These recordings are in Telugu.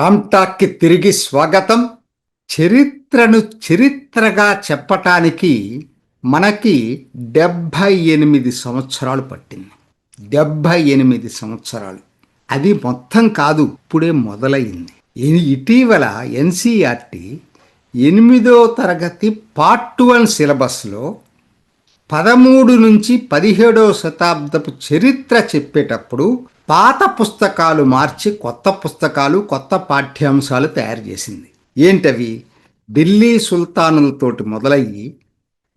రామ్టాక్కి తిరిగి స్వాగతం చరిత్రను చరిత్రగా చెప్పటానికి మనకి డెబ్భై ఎనిమిది సంవత్సరాలు పట్టింది. డెబ్భై ఎనిమిది సంవత్సరాలు. అది మొత్తం కాదు ఇప్పుడే మొదలైంది ఇటీవల ఎన్సీఆర్టీ ఎనిమిదో తరగతి పార్ట్ వన్ సిలబస్లో పదమూడు నుంచి పదిహేడవ శతాబ్దపు చరిత్ర చెప్పేటప్పుడు పాత పుస్తకాలు మార్చి కొత్త పుస్తకాలు కొత్త పాఠ్యాంశాలు తయారు చేసింది. ఏంటవి? ఢిల్లీ సుల్తానులతోటి మొదలయ్యి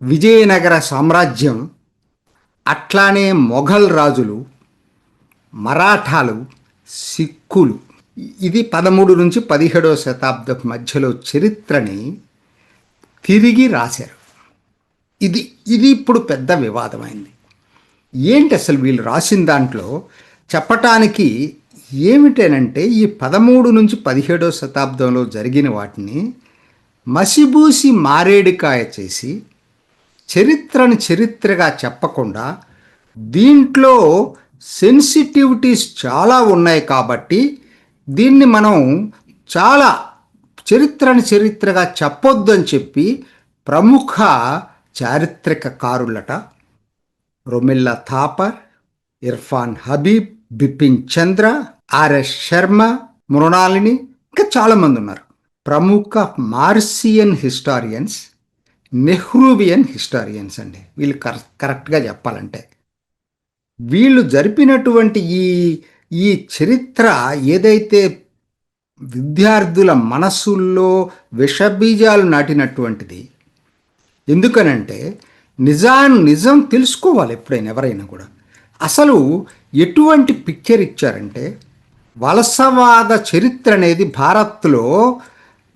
విజయనగర సామ్రాజ్యం అట్లానే మొఘల్ రాజులు మరాఠాలు సిక్కులు. ఇది పదమూడు నుంచి పదిహేడవ శతాబ్దపు మధ్యలో చరిత్రని తిరిగి రాశారు. ఇది ఇది ఇప్పుడు పెద్ద వివాదమైంది. ఏంటి అసలు వీళ్ళు రాసిన దాంట్లో చెప్పటానికి ఏమిటనంటే ఈ పదమూడు నుంచి పదిహేడవ శతాబ్దంలో జరిగిన వాటిని మసిబూసి మారేడికాయ చేసి చరిత్రను చరిత్రగా చెప్పకుండా దీంట్లో సెన్సిటివిటీస్ చాలా ఉన్నాయి కాబట్టి దీన్ని మనం చాలా చరిత్రను చరిత్రగా చెప్పొద్దని చెప్పి ప్రముఖ చారిత్రక కారులట రొమిల్లా థాపర్ ఇర్ఫాన్ హబీబ్ బిపిన్ చంద్ర ఆర్ఎస్ శర్మ మృణాలిని ఇంకా చాలామంది ఉన్నారు. ప్రముఖ మార్సియన్ హిస్టారియన్స్ నెహ్రూవియన్ హిస్టారియన్స్ అండి. వీళ్ళు కర కరెక్ట్గా చెప్పాలంటే. వీళ్ళు జరిపినటువంటి ఈ ఈ చరిత్ర ఏదైతే విద్యార్థుల మనసుల్లో విషబీజాలు నాటినటువంటిది ఎందుకనంటే నిజాన్ని నిజం తెలుసుకోవాలి ఎప్పుడైనా ఎవరైనా కూడా. అసలు ఎటువంటి పిక్చర్ ఇచ్చారంటే వలసవాద చరిత్ర అనేది భారత్లో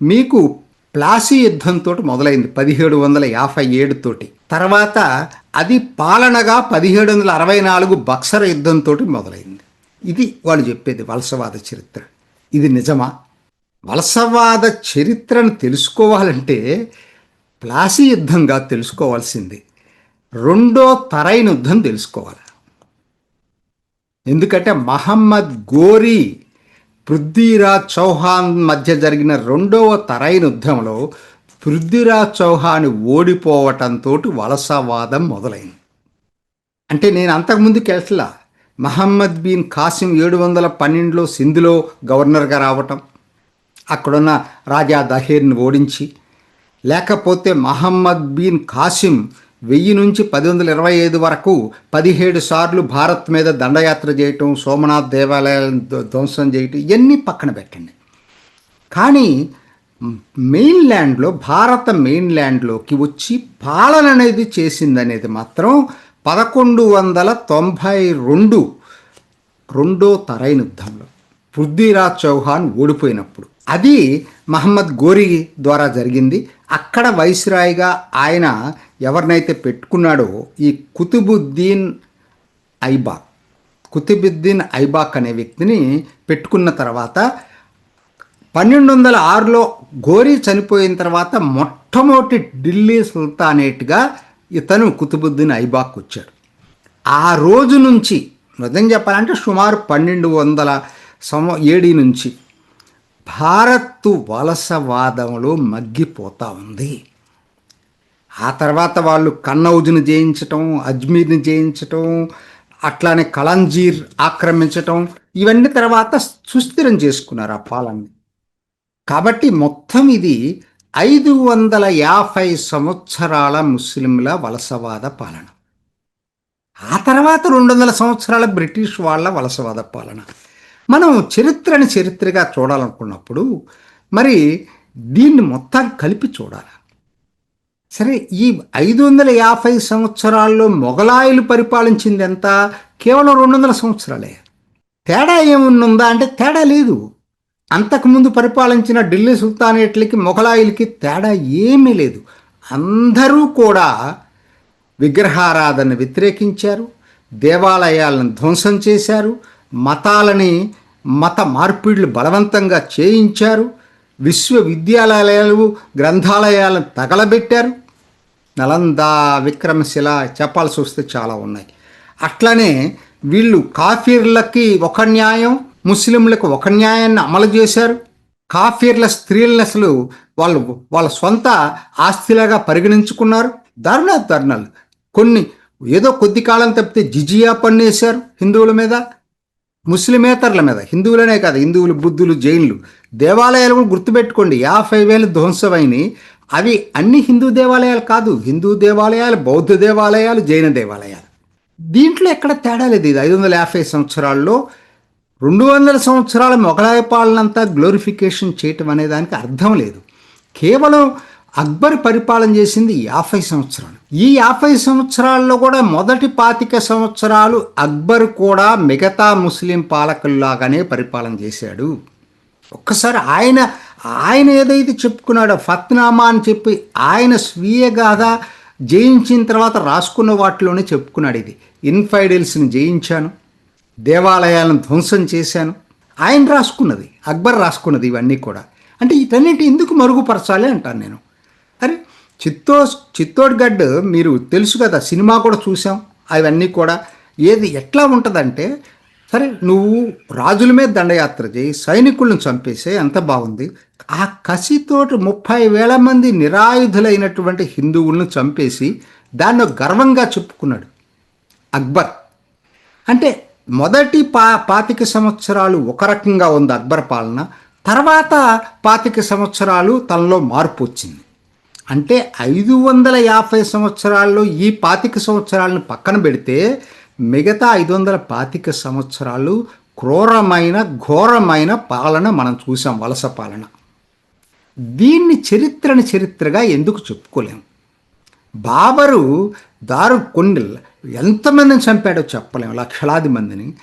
మీకు ప్లాసీ యుద్ధంతో మొదలైంది పదిహేడు వందల యాభై ఏడుతోటి తర్వాత అది పాలనగా పదిహేడు వందల అరవై నాలుగు బక్సర యుద్ధంతో మొదలైంది. ఇది వాళ్ళు చెప్పేది వలసవాద చరిత్ర. ఇది నిజమా? వలసవాద చరిత్రను తెలుసుకోవాలంటే ప్లాసీ యుద్ధంగా తెలుసుకోవాల్సింది. రెండో తరైన యుద్ధం తెలుసుకోవాలి. ఎందుకంటే మహమ్మద్ గోరీ పృథ్వీరాజ్ చౌహాన్ మధ్య జరిగిన రెండవ తరైన యుద్ధంలో పృథ్వీరాజ్ చౌహాన్ ఓడిపోవటంతో వలసవాదం మొదలైంది. అంటే నేను అంతకుముందు కేసులా మహమ్మద్ బిన్ కాసిం ఏడు వందల పన్నెండులో సింధులో గవర్నర్గా రావటం అక్కడున్న రాజా దహేర్ని ఓడించి లేకపోతే మహమ్మద్ బిన్ కాసిం వెయ్యి నుంచి పది వందల ఇరవై ఐదు వరకు పదిహేడు సార్లు భారత్ మీద దండయాత్ర చేయటం సోమనాథ్ దేవాలయాలను ధ్వంసం చేయటం ఇవన్నీ పక్కన పెట్టండి. కానీ మెయిన్ ల్యాండ్లో భారత మెయిన్ ల్యాండ్లోకి వచ్చి పాలన అనేది చేసిందనేది మాత్రం పదకొండు వందల తొంభై రెండు రెండో తరైన యుద్ధంలో. పృథ్వీరాజ్ చౌహాన్ ఓడిపోయినప్పుడు. అది మహమ్మద్ గోరి ద్వారా జరిగింది. అక్కడ వైస్రాయిగా ఆయన ఎవరినైతే పెట్టుకున్నాడో ఈ కుతుబుద్దీన్ ఐబాక్ కుతుబుద్దీన్ ఐబాక్ అనే వ్యక్తిని పెట్టుకున్న తర్వాత పన్నెండు వందల ఆరులో గోరీ చనిపోయిన తర్వాత మొట్టమొదటి ఢిల్లీ సుల్తానేట్గా ఇతను కుతుబుద్దీన్ ఐబాక్ వచ్చాడు. ఆ రోజు నుంచి నిజం చెప్పాలంటే సుమారు పన్నెండు వందల సంవ ఏడి నుంచి భారత్ వలసవాదంలో మగ్గిపోతా ఉంది. ఆ తర్వాత వాళ్ళు కన్నౌజ్ని జయించటం అజ్మీర్ని జయించటం అట్లానే కలంజీర్ ఆక్రమించటం ఇవన్నీ తర్వాత సుస్థిరం చేసుకున్నారు ఆ పాలనని. కాబట్టి మొత్తం ఇది ఐదు వందల యాభై సంవత్సరాల ముస్లింల వలసవాద పాలన. ఆ తర్వాత రెండు వందల సంవత్సరాల బ్రిటిష్ వాళ్ళ వలసవాద పాలన. మనం చరిత్రని చరిత్రగా చూడాలనుకున్నప్పుడు మరి దీన్ని మొత్తాన్ని కలిపి చూడాలి? సరే ఈ ఐదు వందల యాభై సంవత్సరాల్లో మొఘలాయులు పరిపాలించింది ఎంత? కేవలం రెండు వందల సంవత్సరాలే. తేడా ఏముందా అంటే తేడా లేదు. అంతకుముందు పరిపాలించిన ఢిల్లీ సుల్తానేట్లకి మొఘలాయులకి తేడా ఏమీ లేదు. అందరూ కూడా విగ్రహారాధన వ్యతిరేకించారు దేవాలయాలను ధ్వంసం చేశారు మతాలని మత మార్పిడులు బలవంతంగా చేయించారు. విశ్వవిద్యాలయాలు గ్రంథాలయాలను తగలబెట్టారు. నలంద విక్రమశిల చెప్పాల్సి వస్తే చాలా ఉన్నాయి. అట్లనే వీళ్ళు కాఫీర్లకి ఒక న్యాయం ముస్లింలకు ఒక న్యాయాన్ని అమలు చేశారు. కాఫీర్ల స్త్రీలను అసలు వాళ్ళు వాళ్ళ సొంత ఆస్తిలాగా పరిగణించుకున్నారు. దారుణాలు దారుణాలు కొన్ని ఏదో కొద్ది కాలం తప్పితే జిజియా పన్నేశారు హిందువుల మీద. ముస్లిమేతరుల మీద హిందువులనే కాదు హిందువులు బుద్ధులు జైన్లు దేవాలయాలు కూడా గుర్తుపెట్టుకోండి. యాభై వేలు ధ్వంసమైనవి అవి అన్ని హిందూ దేవాలయాలు కాదు. హిందూ దేవాలయాలు బౌద్ధ దేవాలయాలు జైన దేవాలయాలు. దీంట్లో ఎక్కడ తేడా లేదు ఇది. ఐదు వందల యాభై సంవత్సరాల్లో రెండు వందల సంవత్సరాల మొఘలాయ పాలనంతా గ్లోరిఫికేషన్ చేయటం అనే దానికి అర్థం లేదు. కేవలం అక్బర్ పరిపాలన చేసింది యాభై సంవత్సరాలు. ఈ యాభై సంవత్సరాల్లో కూడా మొదటి పాతిక సంవత్సరాలు అక్బర్ కూడా మిగతా ముస్లిం పాలకుల్లాగానే పరిపాలన చేశాడు. ఒక్కసారి ఆయన ఆయన ఏదైతే చెప్పుకున్నాడో ఫత్నామా అని చెప్పి ఆయన స్వీయ గాథ జయించిన తర్వాత రాసుకున్న వాటిలోనే చెప్పుకున్నాడు ఇది. ఇన్ఫైడల్స్ని జయించాను దేవాలయాలను ధ్వంసం చేశాను. ఆయన రాసుకున్నది అక్బర్ రాసుకున్నది ఇవన్నీ కూడా. అంటే వీటన్నిటి ఎందుకు మరుగుపరచాలి అంటాను నేను. అరే చిత్తో చిత్తోడ్గఢ్ మీరు తెలుసు కదా సినిమా కూడా చూసాం అవన్నీ కూడా. ఏది ఎట్లా ఉంటుందంటే సరే నువ్వు రాజుల మీద దండయాత్ర చేయి సైనికులను చంపేసే ఎంత బాగుంది. ఆ కసితోటి ముప్పై వేల మంది నిరాయుధులైనటువంటి హిందువులను చంపేసి దాన్ని గర్వంగా చెప్పుకున్నాడు అక్బర్. అంటే మొదటి పా పాతిక సంవత్సరాలు ఒక రకంగా ఉంది అక్బర్ పాలన తర్వాత పాతిక సంవత్సరాలు తనలో మార్పు వచ్చింది. అంటే ఐదు వందల యాభై సంవత్సరాల్లో ఈ పాతిక సంవత్సరాలను పక్కన పెడితే మిగతా ఐదు వందల పాతిక సంవత్సరాలు క్రూరమైన ఘోరమైన పాలన మనం చూసాం వలస పాలన. దీన్ని చరిత్రని చరిత్రగా ఎందుకు చెప్పుకోలేము బాబరు దారు కొన్ని ఎంతమందిని చంపాడో చెప్పలేము లక్షలాది మందిని.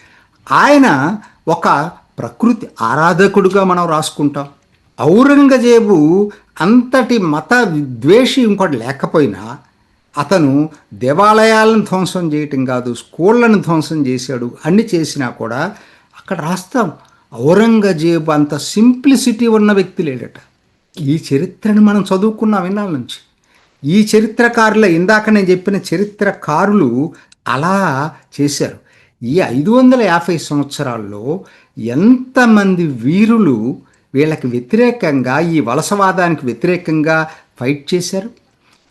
ఆయన ఒక ప్రకృతి ఆరాధకుడుగా మనం రాసుకుంటాం. ఔరంగజేబు అంతటి మత ద్వేషి ఇంకోటి లేకపోయినా అతను దేవాలయాలను ధ్వంసం చేయటం కాదు స్కూళ్ళను ధ్వంసం చేశాడు అన్ని చేసినా కూడా అక్కడ రాస్తాం. ఔరంగజేబు అంత సింప్లిసిటీ ఉన్న వ్యక్తి లేడట. ఈ చరిత్రను మనం చదువుకున్నాం ఇన్నాళ్ళ నుంచి. ఈ చరిత్రకారుల ఇందాక నేను చెప్పిన చరిత్రకారులు అలా చేశారు. ఈ ఐదు వందల యాభై సంవత్సరాల్లో ఎంతమంది వీరులు వీళ్ళకి వ్యతిరేకంగా ఈ వలసవాదానికి వ్యతిరేకంగా ఫైట్ చేశారు.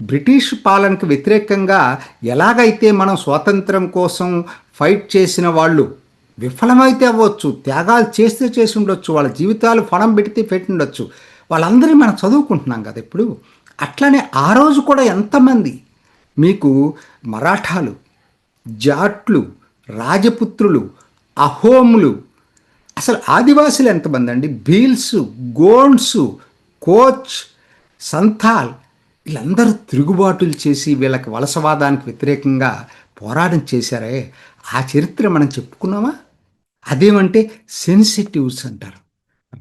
బ్రిటిష్ పాలనకు వ్యతిరేకంగా ఎలాగైతే మనం స్వాతంత్రం కోసం ఫైట్ చేసిన వాళ్ళు విఫలమైతే అవ్వచ్చు త్యాగాలు చేస్తే చేసి ఉండొచ్చు వాళ్ళ జీవితాలు ఫలం పెడితే పెట్టి ఉండొచ్చు వాళ్ళందరినీ మనం చదువుకుంటున్నాం కదా ఇప్పుడు. అట్లనే ఆ రోజు కూడా ఎంతమంది మీకు మరాఠాలు జాట్లు రాజపుత్రులు అహోములు అసలు ఆదివాసులు ఎంతమంది అండి? భీల్స్ గోండ్స్ కోచ్ సంథాల్ వీళ్ళందరూ తిరుగుబాటులు చేసి వీళ్ళకి వలసవాదానికి వ్యతిరేకంగా పోరాటం చేశారే. ఆ చరిత్ర మనం చెప్పుకున్నామా? అదేమంటే సెన్సిటివ్స్ అంటారు.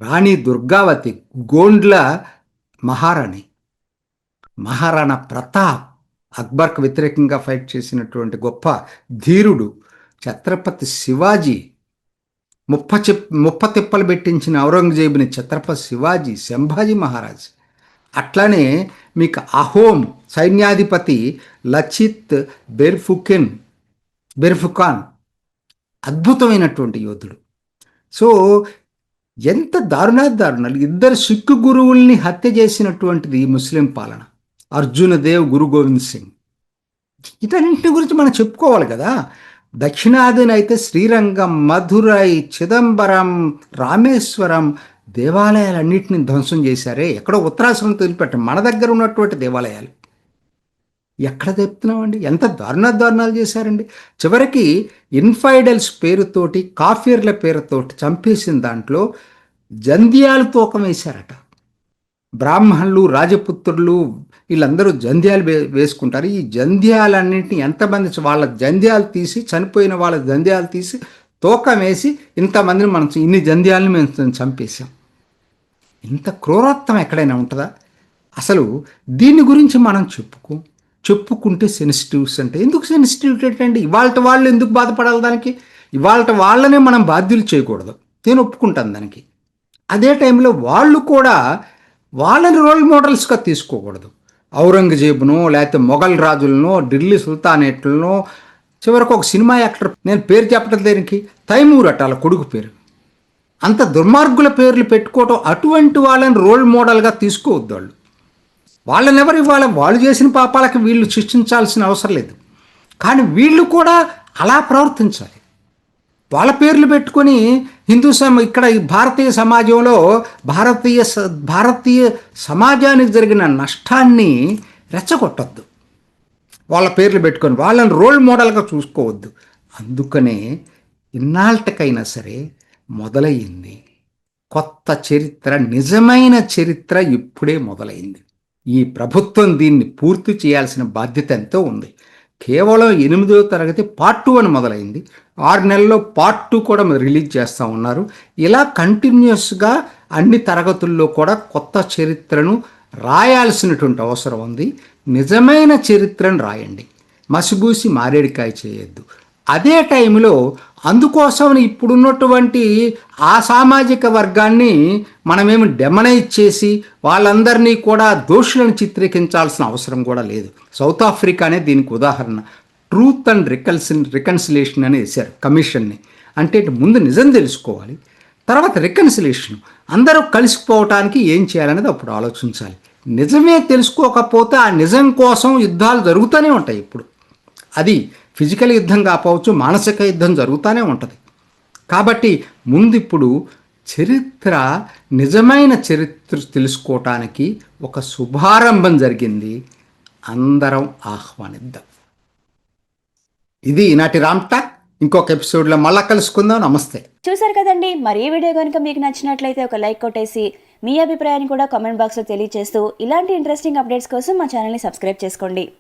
రాణి దుర్గావతి గోండ్ల మహారాణి. మహారాణా ప్రతాప్ అక్బర్కు వ్యతిరేకంగా ఫైట్ చేసినటువంటి గొప్ప ధీరుడు ఛత్రపతి శివాజీ ముప్ప చెప్ ముప్ప తిప్పలు పెట్టించిన ఔరంగజేబుని ఛత్రపతి శివాజీ సంభాజీ మహారాజ్. అట్లానే మీకు అహోం సైన్యాధిపతి లచిత్ బెర్ఫుకెన్ బెర్ఫుకాన్ అద్భుతమైనటువంటి యోధుడు సో ఎంత దారుణా దారుణాలు. ఇద్దరు సిక్కు గురువుల్ని హత్య చేసినటువంటిది ముస్లిం పాలన. అర్జున దేవ్ గురు గోవింద్ సింగ్. ఇటన్నింటి గురించి మనం చెప్పుకోవాలి కదా. దక్షిణాదిన అయితే శ్రీరంగం మధురై చిదంబరం రామేశ్వరం దేవాలయాలన్నింటిని ధ్వంసం చేశారే. ఎక్కడో ఉత్తరాశ్రమం తొలిపెట్టాం మన దగ్గర ఉన్నటువంటి దేవాలయాలు. ఎక్కడ చెప్తున్నామండి ఎంత దారుణ దారుణాలు చేశారండి. చివరికి ఇన్ఫైడల్స్ పేరుతోటి కాఫీర్ల పేరుతోటి చంపేసిన దాంట్లో జంధ్యాలు తూకం వేశారట. బ్రాహ్మణులు రాజపుత్రులు వీళ్ళందరూ జంధ్యాలు వే వేసుకుంటారు. ఈ జంధ్యాలన్నింటినీ ఎంతమంది వాళ్ళ జంధ్యాలు తీసి చనిపోయిన వాళ్ళ జంధ్యాలు తీసి తూకం వేసి ఇంతమందిని మనం ఇన్ని జంధ్యాలను మేము చంపేశాం. ఇంత క్రూరత్వం ఎక్కడైనా ఉంటుందా? అసలు దీని గురించి మనం చెప్పుకో చెప్పుకుంటే సెన్సిటివ్స్ అంటే ఎందుకు సెన్సిటివిటీ అండి ఇవాళ వాళ్ళు ఎందుకు బాధపడాలి దానికి? ఇవాళ వాళ్ళనే మనం బాధ్యులు చేయకూడదు. నేను ఒప్పుకుంటాను దానికి. అదే టైంలో వాళ్ళు కూడా వాళ్ళని రోల్ మోడల్స్గా తీసుకోకూడదు. ఔరంగజేబునో లేకపోతే మొఘల్ రాజులను ఢిల్లీ సుల్తానేట్లను చివరకు ఒక సినిమా యాక్టర్. నేను పేరు చెప్పడం దేనికి? తైమూర్ అట్ట వాళ్ళ కొడుకు పేరు. అంత దుర్మార్గుల పేర్లు పెట్టుకోవటం అటువంటి వాళ్ళని రోల్ మోడల్గా తీసుకోవద్దు వాళ్ళు. వాళ్ళని ఎవరు ఇవ్వాలి? వాళ్ళు చేసిన పాపాలకు వీళ్ళు శిక్షించాల్సిన అవసరం లేదు. కానీ వీళ్ళు కూడా అలా ప్రవర్తించాలి. వాళ్ళ పేర్లు పెట్టుకొని హిందూ సమ ఇక్కడ భారతీయ సమాజంలో భారతీయ స- భారతీయ సమాజానికి జరిగిన నష్టాన్ని రెచ్చగొట్టద్దు. వాళ్ళ పేర్లు పెట్టుకొని వాళ్ళని రోల్ మోడల్గా చూసుకోవద్దు. అందుకనే ఇన్నాళ్ళకైనా సరే మొదలయ్యింది. కొత్త చరిత్ర నిజమైన చరిత్ర ఇప్పుడే మొదలైంది ఈ ప్రభుత్వం దీన్ని పూర్తి చేయాల్సిన బాధ్యత ఎంతో ఉంది. కేవలం ఎనిమిదో తరగతి పార్ట్ టూ అని మొదలైంది. ఆరు నెలల్లో పార్ట్ టూ కూడా రిలీజ్ చేస్తూ ఉన్నారు. ఇలా కంటిన్యూస్గా అన్ని తరగతుల్లో కూడా కొత్త చరిత్రను రాయాల్సినటువంటి అవసరం ఉంది. నిజమైన చరిత్రను రాయండి. మసిబూసి మారేడికాయ చేయొద్దు. అదే టైంలో అందుకోసం ఇప్పుడున్నటువంటి ఆ సామాజిక వర్గాన్ని మనమేమి డెమనైజ్ చేసి వాళ్ళందరినీ కూడా దోషులను చిత్రీకరించాల్సిన అవసరం కూడా లేదు. సౌత్ ఆఫ్రికానే దీనికి ఉదాహరణ. ట్రూత్ అండ్ రికల్సిన్ రికన్సిలేషన్ అని వేశారు కమిషన్ని. అంటే ముందు నిజం తెలుసుకోవాలి తర్వాత రికన్సిలేషన్. అందరూ కలిసిపోవటానికి ఏం చేయాలనేది అప్పుడు ఆలోచించాలి. నిజమే తెలుసుకోకపోతే ఆ నిజం కోసం యుద్ధాలు జరుగుతూనే ఉంటాయి ఇప్పుడు. అది ఫిజికల్ యుద్ధం కాపోవచ్చు మానసిక యుద్ధం జరుగుతూనే ఉంటుంది. కాబట్టి ముందు ఇప్పుడు చరిత్ర నిజమైన చరిత్ర తెలుసుకోవటానికి ఒక శుభారంభం జరిగింది అందరం ఆహ్వానిద్దాం. ఇది ఈనాటి రామ్టాక్ ఇంకొక ఎపిసోడ్లో మళ్ళా కలుసుకుందాం. నమస్తే. చూసారు కదండి మరి ఈ వీడియో కనుక మీకు నచ్చినట్లయితే ఒక లైక్ కొట్టేసి మీ అభిప్రాయాన్ని కూడా కామెంట్ బాక్స్లో తెలియజేస్తూ ఇలాంటి ఇంట్రెస్టింగ్ అప్డేట్స్ కోసం మా ఛానల్ని సబ్స్క్రైబ్ చేసుకోండి.